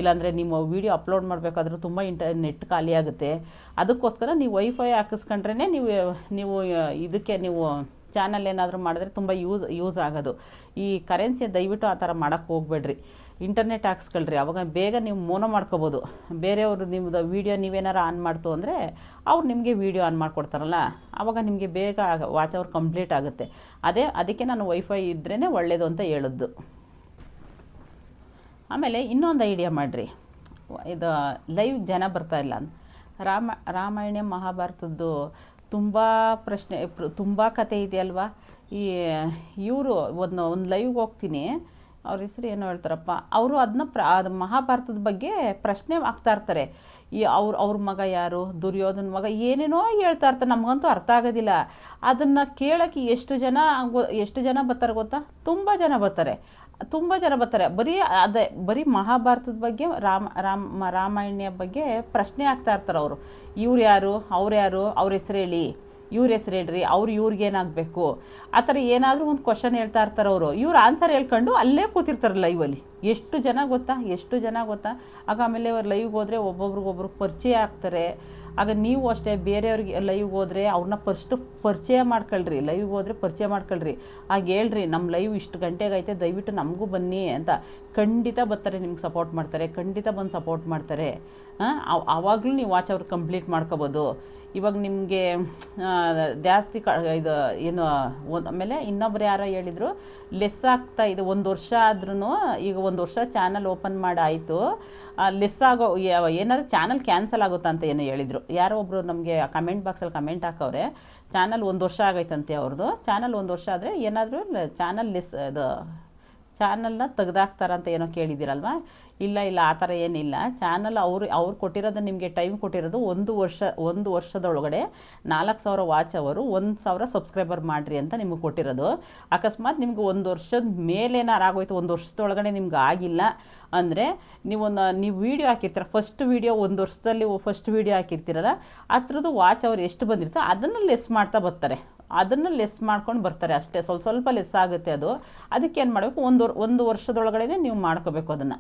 ಇಲ್ಲಾಂದರೆ ನಿಮ್ಮ ವಿಡಿಯೋ ಅಪ್ಲೋಡ್ ಮಾಡಬೇಕಾದ್ರೂ ತುಂಬ ಇಂಟರ್ನೆಟ್ ಖಾಲಿ ಆಗುತ್ತೆ. ಅದಕ್ಕೋಸ್ಕರ ನೀವು ವೈಫೈ ಹಾಕಿಸ್ಕೊಂಡ್ರೇ ನೀವು ನೀವು ಇದಕ್ಕೆ ನೀವು ಚಾನಲ್ ಏನಾದರೂ ಮಾಡಿದ್ರೆ ತುಂಬ ಯೂಸ್ ಯೂಸ್ ಆಗೋದು. ಈ ಕರೆನ್ಸಿ ದಯವಿಟ್ಟು ಆ ಥರ ಮಾಡೋಕ್ಕೆ ಹೋಗ್ಬೇಡ್ರಿ. ಇಂಟರ್ನೆಟ್ ಹಾಕ್ಸ್ಕೊಳ್ರಿ, ಅವಾಗ ಬೇಗ ನೀವು ಮೋನ ಮಾಡ್ಕೋಬೋದು. ಬೇರೆಯವರು ನಿಮ್ಮದು ವೀಡಿಯೋ ನೀವೇನಾರು ಆನ್ ಮಾಡ್ತು ಅಂದರೆ, ಅವ್ರು ನಿಮಗೆ ವೀಡಿಯೋ ಆನ್ ಮಾಡಿಕೊಡ್ತಾರಲ್ಲ ಆವಾಗ ನಿಮಗೆ ಬೇಗ ವಾಚ್ ಅವ್ರು ಕಂಪ್ಲೀಟ್ ಆಗುತ್ತೆ. ಅದೇ, ಅದಕ್ಕೆ ನಾನು ವೈಫೈ ಇದ್ರೇ ಒಳ್ಳೆಯದು ಅಂತ ಹೇಳಿದ್ದು. ಆಮೇಲೆ ಇನ್ನೊಂದು ಐಡಿಯಾ ಮಾಡಿರಿ. ಇದು ಲೈವ್ ಜನ ಬರ್ತಾ ಇಲ್ಲ. ರಾಮ, ರಾಮಾಯಣ ಮಹಾಭಾರತದ್ದು ತುಂಬ ಪ್ರಶ್ನೆ ತುಂಬ ಕತೆ ಇದೆಯಲ್ವಾ? ಈ, ಇವರು ಒಂದು ಒಂದು ಲೈವ್ಗೆ ಹೋಗ್ತೀನಿ. ಅವ್ರ ಹೆಸರು ಏನೋ ಹೇಳ್ತಾರಪ್ಪ. ಅವರು ಅದನ್ನ ಪ್ರ, ಅದು ಮಹಾಭಾರತದ ಬಗ್ಗೆ ಪ್ರಶ್ನೆ ಆಗ್ತಾ ಇರ್ತಾರೆ. ಈ ಅವ್ರ ಅವ್ರ ಮಗ ಯಾರು? ದುರ್ಯೋಧನ ಮಗ ಏನೇನೋ ಹೇಳ್ತಾ ಇರ್ತಾರೆ. ನಮಗಂತೂ ಅರ್ಥ ಆಗೋದಿಲ್ಲ. ಅದನ್ನು ಕೇಳೋಕ್ಕೆ ಎಷ್ಟು ಜನ ಎಷ್ಟು ಜನ ಬರ್ತಾರೆ ಗೊತ್ತಾ? ತುಂಬ ಜನ ಬರ್ತಾರೆ. ತುಂಬ ಜನ ಬರ್ತಾರೆ. ಬರೀ ಅದೇ, ಬರೀ ಮಹಾಭಾರತದ ಬಗ್ಗೆ, ರಾಮ ರಾಮ ರಾಮಾಯಣ ಬಗ್ಗೆ ಪ್ರಶ್ನೆ ಆಗ್ತಾ ಇರ್ತಾರೆ ಅವರು. ಇವ್ರು ಯಾರು? ಅವ್ರು ಯಾರು? ಅವ್ರ ಹೆಸರು ಹೇಳಿ. ಇವ್ರ ಹೆಸ್ರು ಹೇಳ್ರಿ, ಅವ್ರು ಇವ್ರಿಗೇನಾಗಬೇಕು ಆ ಥರ ಏನಾದರೂ ಒಂದು ಕ್ವಶನ್ ಹೇಳ್ತಾ ಇರ್ತಾರೆ ಅವರು. ಇವ್ರು ಆನ್ಸರ್ ಹೇಳ್ಕೊಂಡು ಅಲ್ಲೇ ಕೂತಿರ್ತಾರೆ ಲೈವಲ್ಲಿ ಎಷ್ಟು ಜನ ಗೊತ್ತಾ? ಎಷ್ಟು ಜನ ಗೊತ್ತಾ? ಆಗ ಆಮೇಲೆ ಅವ್ರು ಲೈವ್ಗೆ ಹೋದರೆ ಒಬ್ಬೊಬ್ರಿಗೊಬ್ರು ಪರಿಚಯ ಆಗ್ತಾರೆ. ಆಗ ನೀವು ಅಷ್ಟೇ, ಬೇರೆಯವ್ರಿಗೆ ಲೈವ್ಗೆ ಹೋದರೆ ಅವ್ರನ್ನ ಫಸ್ಟ್ ಪರಿಚಯ ಮಾಡ್ಕೊಳ್ರಿ. ಲೈವ್ಗೆ ಹೋದರೆ ಪರಿಚಯ ಮಾಡ್ಕೊಳ್ರಿ. ಆಗ ಹೇಳ್ರಿ ನಮ್ಮ ಲೈವ್ ಇಷ್ಟು ಗಂಟೆಗೆ ಐತೆ, ದಯವಿಟ್ಟು ನಮಗೂ ಬನ್ನಿ ಅಂತ. ಖಂಡಿತ ಬರ್ತಾರೆ, ನಿಮ್ಗೆ ಸಪೋರ್ಟ್ ಮಾಡ್ತಾರೆ. ಖಂಡಿತ ಬಂದು ಸಪೋರ್ಟ್ ಮಾಡ್ತಾರೆ. ಆವಾಗಲೂ ನೀವು ವಾಚ್ ಅವ್ರು ಕಂಪ್ಲೀಟ್ ಮಾಡ್ಕೋಬೋದು. ಇವಾಗ ನಿಮಗೆ ಜಾಸ್ತಿ ಕ, ಇದು, ಏನು ಆಮೇಲೆ ಇನ್ನೊಬ್ರು ಯಾರೋ ಹೇಳಿದರು, ಲೆಸ್ ಆಗ್ತಾ ಇದೆ ಒಂದು ವರ್ಷ ಆದ್ರೂ ಈಗ ಒಂದು ವರ್ಷ ಚಾನಲ್ ಓಪನ್ ಮಾಡಾಯಿತು. ಲೆಸ್ ಆಗೋ ಏನಾದರೂ ಚಾನಲ್ ಕ್ಯಾನ್ಸಲ್ ಆಗುತ್ತಾ ಅಂತ ಏನೋ ಹೇಳಿದರು. ಯಾರೋ ಒಬ್ಬರು ನಮಗೆ ಕಮೆಂಟ್ ಬಾಕ್ಸಲ್ಲಿ ಕಮೆಂಟ್ ಹಾಕವ್ರೆ, ಚಾನಲ್ ಒಂದು ವರ್ಷ ಆಗೈತಂತೆ ಅವ್ರದ್ದು ಚಾನಲ್ ಒಂದು ವರ್ಷ ಆದರೆ ಏನಾದರೂ ಚಾನಲ್ ಲೆಸ್ ಅದು ಚಾನಲ್ನ ತೆಗ್ದಾಕ್ತಾರಂತ ಏನೋ ಕೇಳಿದ್ದೀರಲ್ವಾ? ಇಲ್ಲ ಇಲ್ಲ, ಆ ಥರ ಏನಿಲ್ಲ. ಚಾನಲ್ ಅವರು, ಅವ್ರು ಕೊಟ್ಟಿರೋದು ನಿಮಗೆ ಟೈಮ್ ಕೊಟ್ಟಿರೋದು ಒಂದು ವರ್ಷ, ಒಂದು ವರ್ಷದೊಳಗಡೆ ನಾಲ್ಕು ಸಾವಿರ ವಾಚ್ ಅವರು ಒಂದು ಸಾವಿರ ಸಬ್ಸ್ಕ್ರೈಬರ್ ಮಾಡಿರಿ ಅಂತ ನಿಮಗೆ ಕೊಟ್ಟಿರೋದು. ಅಕಸ್ಮಾತ್ ನಿಮ್ಗೆ ಒಂದು ವರ್ಷದ ಮೇಲೇನಾರು ಆಗೋಯ್ತು, ಒಂದು ವರ್ಷದೊಳಗಡೆ ನಿಮ್ಗೆ ಆಗಿಲ್ಲ ಅಂದರೆ ನೀವೊಂದು ನೀವು ವೀಡಿಯೋ ಹಾಕಿರ್ತೀರ. ಫಸ್ಟ್ ವೀಡಿಯೋ ಒಂದು ವರ್ಷದಲ್ಲಿ ಫಸ್ಟ್ ವೀಡಿಯೋ ಹಾಕಿರ್ತೀರಲ್ಲ, ಅದ್ರದ್ದು ವಾಚ್ ಅವರು ಎಷ್ಟು ಬಂದಿರ್ತೋ ಅದನ್ನು ಲೆಸ್ ಮಾಡ್ತಾ ಬರ್ತಾರೆ. ಅದನ್ನು ಲೆಸ್ ಮಾಡ್ಕೊಂಡು ಬರ್ತಾರೆ ಅಷ್ಟೇ. ಸ್ವಲ್ಪ ಸ್ವಲ್ಪ ಲೆಸ್ ಆಗುತ್ತೆ ಅದು. ಅದಕ್ಕೆ ಏನು ಮಾಡಬೇಕು? ಒಂದು ಒಂದು ವರ್ಷದೊಳಗಡೆ ನೀವು ಮಾಡ್ಕೋಬೇಕು ಅದನ್ನು.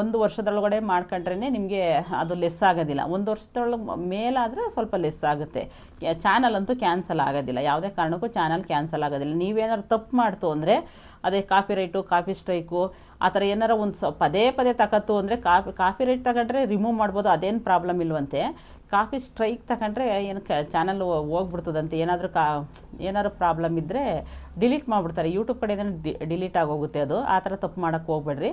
ಒಂದು ವರ್ಷದೊಳಗಡೆ ಮಾಡ್ಕೊಂಡ್ರೇ ನಿಮಗೆ ಅದು ಲೆಸ್ ಆಗೋದಿಲ್ಲ. ಒಂದು ವರ್ಷದೊಳಗೆ ಮೇಲಾದರೆ ಸ್ವಲ್ಪ ಲೆಸ್ ಆಗುತ್ತೆ. ಚಾನಲ್ ಅಂತೂ ಕ್ಯಾನ್ಸಲ್ ಆಗೋದಿಲ್ಲ. ಯಾವುದೇ ಕಾರಣಕ್ಕೂ ಚಾನಲ್ ಕ್ಯಾನ್ಸಲ್ ಆಗೋದಿಲ್ಲ. ನೀವೇನಾದ್ರು ತಪ್ಪು ಮಾಡ್ತು ಅಂದರೆ ಅದೇ ಕಾಫಿ ರೈಟು ಕಾಪಿ ಸ್ಟ್ರೈಕು ಆ ಥರ ಏನಾರ ಒಂದು ಸ, ಪದೇ ಪದೇ ತಗತ್ತು ಅಂದರೆ ಕಾಫಿ ಕಾಫಿ ರೈಟ್ ತಗೊಂಡ್ರೆ ರಿಮೂವ್ ಮಾಡ್ಬೋದು. ಅದೇನು ಪ್ರಾಬ್ಲಮ್ ಇಲ್ವಂತೆ. ಕಾಪಿ ಸ್ಟ್ರೈಕ್ ತಗೊಂಡ್ರೆ ಏನು ಕ ಚಾನಲ್ ಹೋಗ್ಬಿಡ್ತದಂತೆ. ಏನಾದರೂ ಕಾ, ಏನಾದ್ರು ಪ್ರಾಬ್ಲಮ್ ಇದ್ದರೆ ಡಿಲೀಟ್ ಮಾಡಿಬಿಡ್ತಾರೆ. ಯೂಟ್ಯೂಬ್ ಕಡೆಯಿಂದ ಡಿಲೀಟ್ ಆಗೋಗುತ್ತೆ ಅದು. ಆ ಥರ ತಪ್ಪು ಮಾಡೋಕ್ಕೆ ಹೋಗ್ಬೇಡ್ರಿ.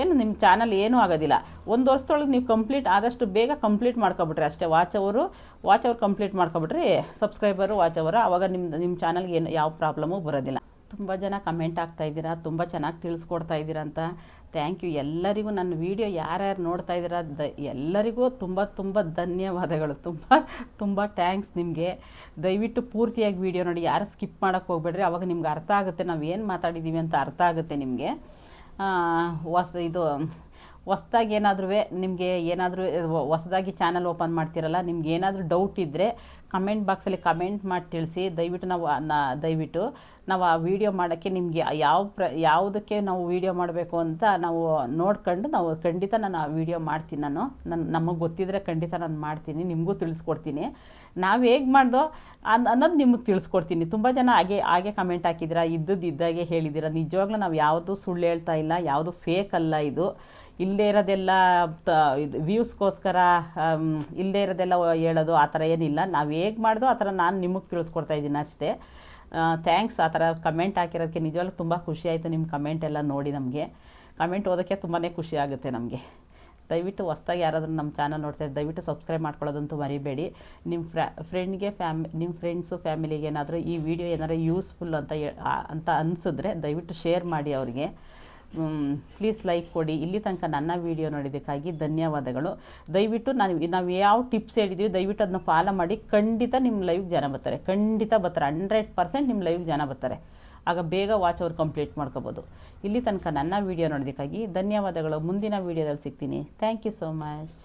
ಏನು ನಿಮ್ಮ ಚಾನಲ್ ಏನೂ ಆಗೋದಿಲ್ಲ. ಒಂದು ವರ್ಷದೊಳಗೆ ನೀವು ಕಂಪ್ಲೀಟ್ ಆದಷ್ಟು ಬೇಗ ಕಂಪ್ಲೀಟ್ ಮಾಡ್ಕೊಬಿಟ್ರಿ ಅಷ್ಟೇ. ವಾಚ್ ಅವರು ವಾಚ್ ಅವರು ಕಂಪ್ಲೀಟ್ ಮಾಡ್ಕೊಬಿಟ್ರಿ ಸಬ್ಸ್ಕ್ರೈಬರು, ವಾಚ್ ಅವರು ಆವಾಗ ನಿಮ್ಮ ನಿಮ್ಮ ಚಾನಲ್ಗೆ ಏನು, ಯಾವ ಪ್ರಾಬ್ಲಮು ಬರೋದಿಲ್ಲ. ತುಂಬ ಜನ ಕಮೆಂಟ್ ಆಗ್ತಾ ಇದ್ದೀರಾ, ತುಂಬ ಚೆನ್ನಾಗಿ ತಿಳಿಸ್ಕೊಡ್ತಾ ಇದ್ದೀರಾ ಅಂತ. Thank you. ಎಲ್ಲರಿಗೂ ನನ್ನ ವಿಡಿಯೋ ಯಾರ್ಯಾರು ನೋಡ್ತಾ ಇದ್ದೀರ, ದ ಎಲ್ಲರಿಗೂ ತುಂಬ ತುಂಬ ಧನ್ಯವಾದಗಳು. ತುಂಬ ತುಂಬ ಥ್ಯಾಂಕ್ಸ್ ನಿಮಗೆ. ದಯವಿಟ್ಟು ಪೂರ್ತಿಯಾಗಿ ವಿಡಿಯೋ ನೋಡಿ. ಯಾರು ಸ್ಕಿಪ್ ಮಾಡೋಕ್ಕೆ ಹೋಗ್ಬೇಡ್ರಿ. ಅವಾಗ ನಿಮ್ಗೆ ಅರ್ಥ ಆಗುತ್ತೆ. ನಾವು ಏನು ಮಾತಾಡಿದ್ದೀವಿ ಅಂತ ಅರ್ಥ ಆಗುತ್ತೆ ನಿಮಗೆ. ಹೊಸ ಇದು ಹೊಸ್ದಾಗಿ ಏನಾದರೂ ನಿಮಗೆ ಏನಾದರೂ ಹೊಸದಾಗಿ ಚಾನಲ್ ಓಪನ್ ಮಾಡ್ತಿರಲ್ಲ, ನಿಮ್ಗೆ ಏನಾದರೂ ಡೌಟ್ ಇದ್ದರೆ ಕಮೆಂಟ್ ಬಾಕ್ಸಲ್ಲಿ ಕಮೆಂಟ್ ಮಾಡಿ ತಿಳಿಸಿ, ದಯವಿಟ್ಟು ನಾವು ದಯವಿಟ್ಟು ನಾವು ಆ ವಿಡಿಯೋ ಮಾಡೋಕ್ಕೆ ನಿಮಗೆ ಯಾವ ಪ್ರ, ಯಾವುದಕ್ಕೆ ನಾವು ವಿಡಿಯೋ ಮಾಡಬೇಕು ಅಂತ ನಾವು ನೋಡ್ಕೊಂಡು ನಾವು ಖಂಡಿತ ನಾನು ಆ ವಿಡಿಯೋ ಮಾಡ್ತೀನಿ ನಾನು. ನನ್ನ ನಮಗೆ ಗೊತ್ತಿದ್ರೆ ಖಂಡಿತ ನಾನು ಮಾಡ್ತೀನಿ, ನಿಮಗೂ ತಿಳಿಸ್ಕೊಡ್ತೀನಿ. ನಾವು ಹೇಗೆ ಮಾಡ್ದೋ ಅನ್, ಅನ್ನೋದು ನಿಮಗೆ ತಿಳಿಸ್ಕೊಡ್ತೀನಿ. ತುಂಬ ಜನ ಹಾಗೆ ಹಾಗೆ ಕಮೆಂಟ್ ಹಾಕಿದ್ದೀರಾ, ಇದ್ದದ್ದು ಇದ್ದಾಗೆ ಹೇಳಿದ್ದೀರಾ. ನಿಜವಾಗ್ಲೂ ನಾವು ಯಾವುದು ಸುಳ್ಳು ಹೇಳ್ತಾ ಇಲ್ಲ, ಯಾವುದು ಫೇಕ್ ಅಲ್ಲ ಇದು. ಇಲ್ಲದೇ ಇರೋದೆಲ್ಲ ತ, ಇದು ವ್ಯೂಸ್ಗೋಸ್ಕರ ಇಲ್ಲದೇ ಇರೋದೆಲ್ಲ ಹೇಳೋದು ಆ ಥರ ಏನಿಲ್ಲ. ನಾವು ಹೇಗೆ ಮಾಡ್ದೋ ಆ ಥರ ನಾನು ನಿಮಗೆ ತಿಳಿಸ್ಕೊಡ್ತಾ ಇದ್ದೀನಿ ಅಷ್ಟೇ. ಥ್ಯಾಂಕ್ಸ್ ಆ ಥರ ಕಮೆಂಟ್ ಹಾಕಿರೋದಕ್ಕೆ ನಿಜವಾಗ್ಲೂ ತುಂಬ ಖುಷಿ ಆಯಿತು ನಿಮ್ಮ ಕಮೆಂಟ್ ಎಲ್ಲ ನೋಡಿ ನಮಗೆ. ಕಮೆಂಟ್ ಓದೋಕ್ಕೆ ತುಂಬಾ ಖುಷಿ ಆಗುತ್ತೆ ನಮಗೆ. ದಯವಿಟ್ಟು ಹೊಸ್ದಾಗಿ ಯಾರಾದರೂ ನಮ್ಮ ಚಾನಲ್ ನೋಡ್ತಾ ಇದ್ರೆ ದಯವಿಟ್ಟು ಸಬ್ಸ್ಕ್ರೈಬ್ ಮಾಡ್ಕೊಳ್ಳೋದಂತೂ ಮರಿಬೇಡಿ. ನಿಮ್ಮ ಫ್ರಾ ಫ್ರೆಂಡ್ಗೆ ಫ್ಯಾಮಿ ನಿಮ್ಮ ಫ್ರೆಂಡ್ಸು ಫ್ಯಾಮಿಲಿಗೆ ಏನಾದರೂ ಈ ವಿಡಿಯೋ ಏನಾದರೂ ಯೂಸ್ಫುಲ್ ಅಂತ ಅಂತ ಅನಿಸಿದ್ರೆ ದಯವಿಟ್ಟು ಶೇರ್ ಮಾಡಿ ಅವರಿಗೆ. ಪ್ಲೀಸ್ ಲೈಕ್ ಕೊಡಿ. ಇಲ್ಲಿ ತನಕ ನನ್ನ ವಿಡಿಯೋ ನೋಡಿದ್ದಕ್ಕಾಗಿ ಧನ್ಯವಾದಗಳು. ದಯವಿಟ್ಟು ನಾನು, ನಾವು ಯಾವ ಟಿಪ್ಸ್ ಹೇಳಿದ್ದೀವಿ ದಯವಿಟ್ಟು ಅದನ್ನ ಫಾಲೋ ಮಾಡಿ. ಖಂಡಿತ ನಿಮ್ಮ ಲೈವ್ಗೆ ಜನ ಬರ್ತಾರೆ. ಖಂಡಿತ ಬರ್ತಾರೆ. ಹಂಡ್ರೆಡ್ ಪರ್ಸೆಂಟ್ ನಿಮ್ಮ ಲೈವ್ ಜನ ಬರ್ತಾರೆ. ಆಗ ಬೇಗ ವಾಚ್ ಅವ್ರು ಕಂಪ್ಲೀಟ್ ಮಾಡ್ಕೋಬೋದು. ಇಲ್ಲಿ ತನಕ ನನ್ನ ವಿಡಿಯೋ ನೋಡೋದಕ್ಕಾಗಿ ಧನ್ಯವಾದಗಳು. ಮುಂದಿನ ವಿಡಿಯೋದಲ್ಲಿ ಸಿಗ್ತೀನಿ. Thank you so much